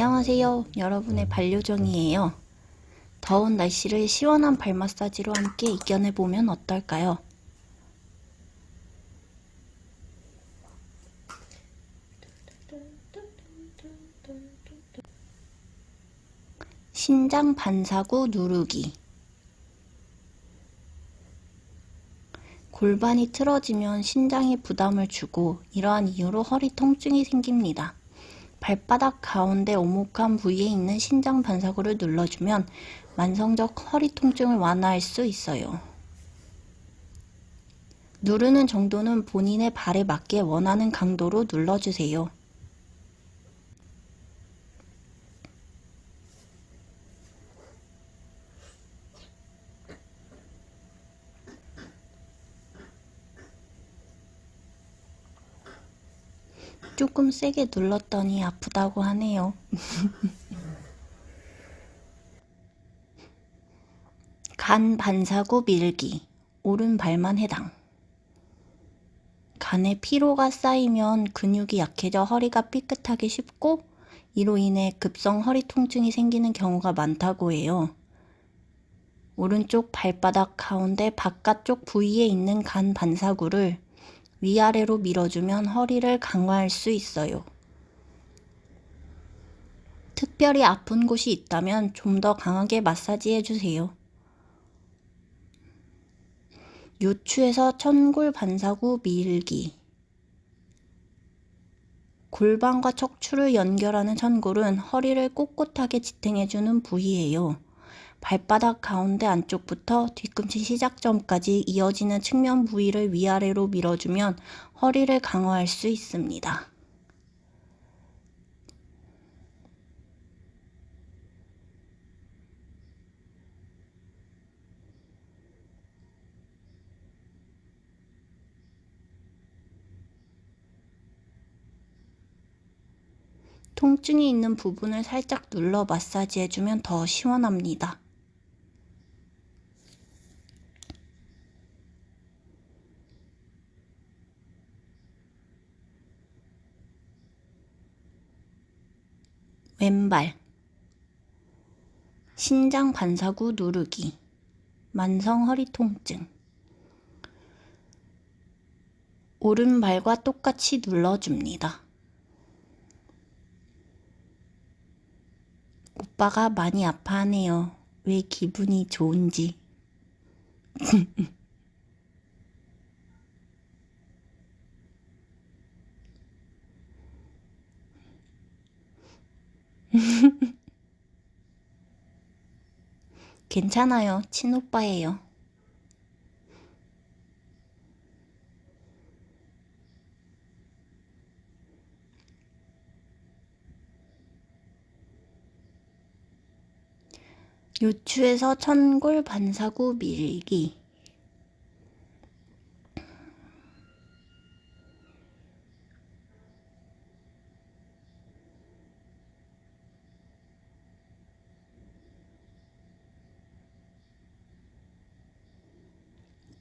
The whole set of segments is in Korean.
안녕하세요. 여러분의 반려정이에요. 더운 날씨를 시원한 발 마사지로 함께 이겨내보면 어떨까요? 신장 반사구 누르기. 골반이 틀어지면 신장에 부담을 주고 이러한 이유로 허리 통증이 생깁니다. 발바닥 가운데 오목한 부위에 있는 신장 반사구를 눌러주면 만성적 허리 통증을 완화할 수 있어요. 누르는 정도는 본인의 발에 맞게 원하는 강도로 눌러주세요. 조금 세게 눌렀더니 아프다고 하네요. 간 반사구 밀기. 오른발만 해당. 간에 피로가 쌓이면 근육이 약해져 허리가 삐끗하기 쉽고 이로 인해 급성 허리 통증이 생기는 경우가 많다고 해요. 오른쪽 발바닥 가운데 바깥쪽 부위에 있는 간 반사구를 위아래로 밀어주면 허리를 강화할 수 있어요. 특별히 아픈 곳이 있다면 좀 더 강하게 마사지 해 주세요. 요추에서 천골 반사구 밀기. 골반과 척추를 연결하는 천골은 허리를 꼿꼿하게 지탱해주는 부위예요. 발바닥 가운데 안쪽부터 뒤꿈치 시작점까지 이어지는 측면 부위를 위아래로 밀어주면 허리를 강화할 수 있습니다. 통증이 있는 부분을 살짝 눌러 마사지 해주면 더 시원합니다. 왼발 신장 반사구 누르기 만성 허리 통증 오른발과 똑같이 눌러줍니다. 오빠가 많이 아파하네요. 왜 기분이 좋은지. 괜찮아요. 친오빠예요. 요추에서 천골 반사구 밀기.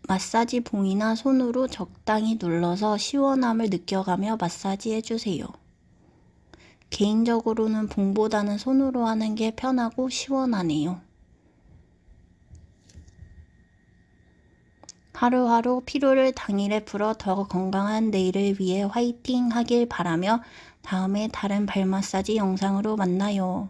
마사지 봉이나 손으로 적당히 눌러서 시원함을 느껴가며 마사지 해주세요. 개인적으로는 봉보다는 손으로 하는 게 편하고 시원하네요. 하루하루 피로를 당일에 풀어 더 건강한 내일을 위해 화이팅 하길 바라며 다음에 다른 발 마사지 영상으로 만나요.